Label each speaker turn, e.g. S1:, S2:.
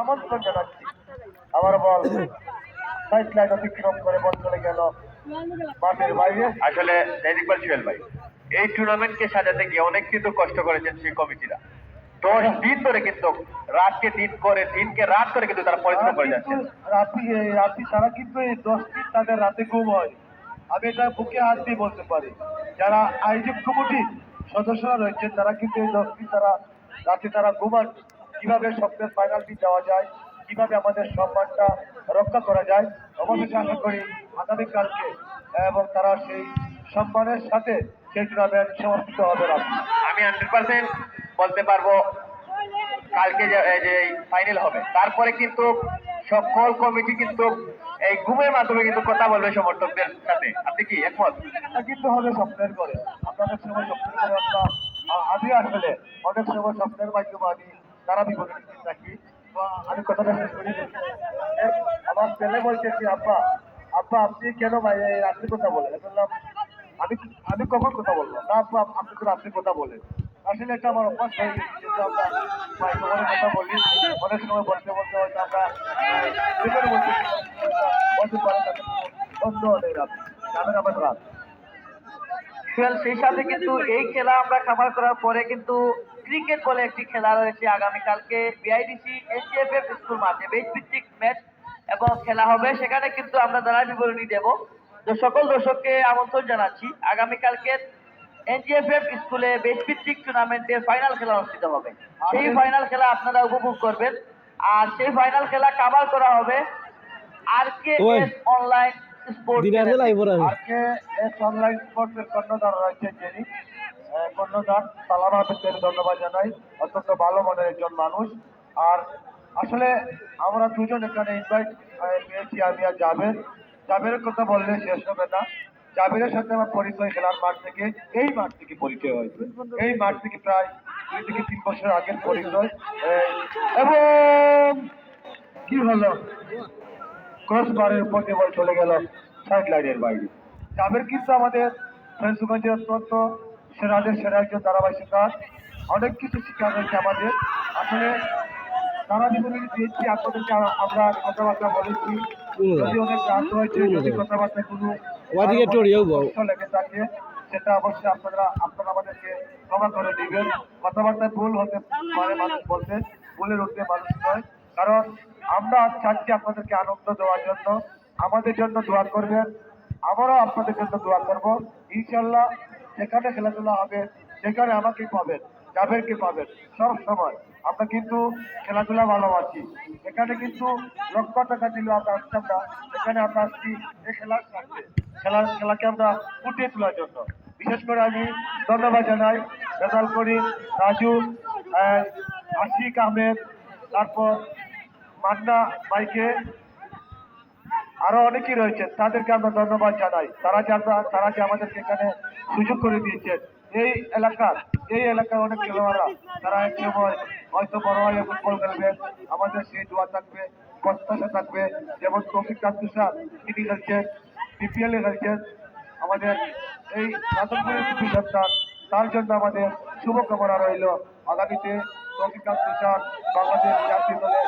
S1: আমন্ত্রণ জানাচ্ছি। আবার বল সাইড লাইন অতিক্রম করে বল চলে গেল মাঠের বাইরে।
S2: আসলে ইকবাল জুয়েল ভাই এই টুর্নামেন্টকে সাজাতে গিয়ে অনেক কিন্তু কষ্ট করেছেন সেই কমিটিরা। দশ দিন ধরে কিন্তু রাতকে দিন করে দিনকে রাত করে কিন্তু তারা পরিশ্রম করে যাচ্ছে
S1: রাত্রি রাত্রি তারা কিন্তু এই দশ দিন তাদের রাতে ঘুম হয়। আমি এটা বুকে হাত দিয়ে বলতে পারি। যারা আয়োজক কমিটি সদস্যরা রয়েছেন তারা কিন্তু এই দশ দিন তারা রাতে তারা ঘুমান। কীভাবে স্বপ্নের ফাইনালটি যাওয়া যায় কীভাবে আমাদের সম্মানটা রক্ষা করা যায় অবশেষে আশা করি আগামীকালকে এবং তারা সেই সম্মানের সাথে সেই টুর্নামেন্ট সমর্পিত হবে না।
S2: আমি হান্ড্রেড পার্সেন্ট বলতে পারব কালকে যে এই যে ফাইনাল হবে তারপরে কিন্তু সকল কমিটি কিন্তু এই ঘুমের মাধ্যমে কিন্তু কথা বলবে সমর্থকদের সাথে। আপনি কি একমত?
S1: কিন্তু হবে স্বপ্নের করে আপনাদের সময় স্বপ্নের করে আমরা আ- আমি আসলে অনেক সময় স্বপ্নের মাধ্যমে আমি তারা বিপদে থাকি বা আমি কথাটা শেষ করি আমার ছেলে বলছে কি, আব্বা আব্বা, আপনি কেন ভাই রাত্রি কথা বলেন? বললাম, আমি আমি কখন কথা বলব? না, আব্বা, আপনি তো রাত্রি কথা বলেন? আসলে এটা আমার অভ্যাস হয়ে গেছে, কিন্তু আমরা মাইক্রোফোনে কথা বলি, অনেক সময় বলতে বলতে হয়তো আমরা ভিতরে বলতে বলতে কোনো সন্দেহ রাত, জানেন আমার রাত।
S3: সেই সাথে কিন্তু এই খেলা আমরা খাবার করার পরে কিন্তু ক্রিকেট বলে একটি খেলা রয়েছে আগামীকালকে বিআইডিসি এনজিএফএফ স্কুল মাঠে বেশ ভিত্তিক ম্যাচ এবং খেলা হবে। সেখানে কিন্তু আমরা দ্বারা বিবরণী দেব। তো সকল দর্শককে আমন্ত্রণ জানাচ্ছি। আগামীকালকে এনজিএফএফ স্কুলে বেশ ভিত্তিক টুর্নামেন্টের ফাইনাল খেলা অনুষ্ঠিত হবে। সেই ফাইনাল খেলা আপনারা উপভোগ করবেন। আর সেই ফাইনাল খেলা কাভার করা হবে আর কে অনলাইন স্পোর্টস
S1: এস অনলাইন স্পোর্টসের কর্ণধার রয়েছে যিনি। কর্ণধার সালাম আহমেদকে ধন্যবাদ জানাই। অত্যন্ত ভালো মনের একজন মানুষ। আর আসলে আমরা দুজন এখানে ইনভাইট পেয়েছি, আমি আর জাবের। জাবেরের কথা বললে শেষ হবে না। জাবেরের সাথে আমার পরিচয় খেলার মাঠ থেকে। এই মাঠ থেকে পরিচয় হয়েছে। এই মাঠ থেকে প্রায় দুই থেকে তিন বছর আগের পরিচয়। এবং কি হলো? ক্রসবারের উপর দিয়ে বল চলে গেল সাইড লাইনের বাইরে। জাবের কিন্তু আমাদের ফেন্সুগঞ্জের অত্যন্ত সেরাদের সেরা একজন ধারাবাহিকার অনেক কিছু শিক্ষা রয়েছে আমাদের। আসলে তারা জীবনে দিয়েছি আপনাদেরকে আমরা কথাবার্তা বলেছি। যদি অনেক রাত হয়েছে যদি কথাবার্তা কোনো লেগে থাকে সেটা অবশ্যই আপনারা আপনারা আমাদেরকে ক্ষমা করে দিবেন। কথাবার্তায় ভুল হতে পারে মানুষ বলতে ভুলের উঠতে মানুষ নয়। কারণ আমরা চাচ্ছি আপনাদেরকে আনন্দ দেওয়ার জন্য। আমাদের জন্য দোয়া করবেন। আমরাও আপনাদের জন্য দোয়া করব। ইনশাল্লাহ যেখানে খেলাধুলা হবে, সেখানে আমাকে পাবেন? জাবেরকে পাবেন? সব সময়। আমরা কিন্তু খেলাধুলা ভালোবাসি। এখানে কিন্তু লক্ষ টাকা দিলেও আমরা আসতাম না এখানে আমরা আসছি এই খেলার স্বার্থে খেলার খেলাকে আমরা ফুটিয়ে তোলার জন্য। বিশেষ করে আমি ধন্যবাদ জানাই রেজাল করিম, রাজু আশিক আহমেদ, তারপর মান্না ভাইকে আরও অনেকেই রয়েছেন, তাদেরকে আমরা ধন্যবাদ জানাই। তারা যে আমরা, তারা যে আমাদেরকে এখানে সুযোগ করে দিয়েছেন। এই এলাকার এই এলাকার অনেক খেলোয়াড়রা, তারা সময় হয়তো বড় হয়ে ফুটবল খেলবেন আমাদের সেই দোয়া থাকবে, প্রত্যাশা থাকবে। যেমন তৌফিক কান্তুসার তিনি খেলছেন বিপিএল খেলছেন। আমাদের এই কৃষি সন্তান তার জন্য আমাদের শুভকামনা রইল। আগামীতে তৌফিক কান্তুসার বাংলাদেশ জাতীয় দলের